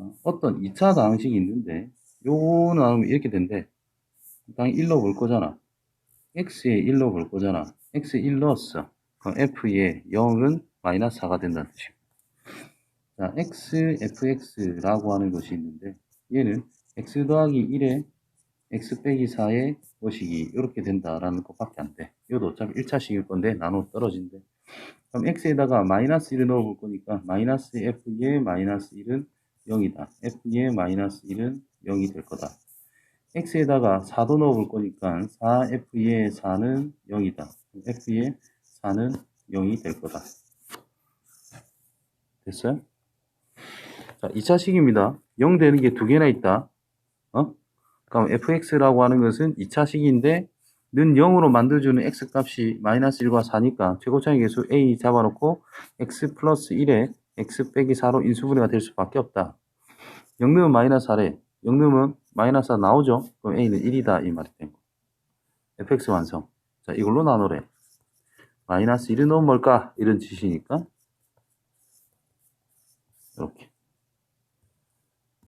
자, 어떤 2차 방식이 있는데, 요거는 이렇게 된대. 당연히 1로 볼 거잖아. x에 1로 볼 거잖아. x에 1 넣었어. 그럼 f에 0은 마이너스 4가 된다는 뜻이고. 자, x, fx라고 하는 것이 있는데, 얘는 x 더하기 1에 x 빼기 4의 것이기, 이렇게 된다라는 것밖에 안 돼. 이것도 어차피 1차식일 건데, 나눠 떨어진대. 그럼 x에다가 마이너스 1을 넣어 볼 거니까, 마이너스 f의 마이너스 1은 0이다. f의 마이너스 1은 0이 될 거다. x에다가 4도 넣어 볼 거니까 4f의 4는 0이다. f의 4는 0이 될 거다. 됐어요? 자, 2차식입니다. 0 되는 게 두 개나 있다. 어? 그럼 fx라고 하는 것은 2차식인데 는 0으로 만들어주는 x 값이 마이너스 1과 4니까 최고차의 계수 a 잡아놓고 x 플러스 1에 x 빼기 4로 인수분해가 될 수밖에 없다. 0 넣으면 마이너스 4래. 0 넣으면 마이너스 4 나오죠? 그럼 a는 1이다 이 말이 된 거. fx 완성. 자 이걸로 나누래. 마이너스 1은 넣으면 뭘까? 이런 짓이니까 이렇게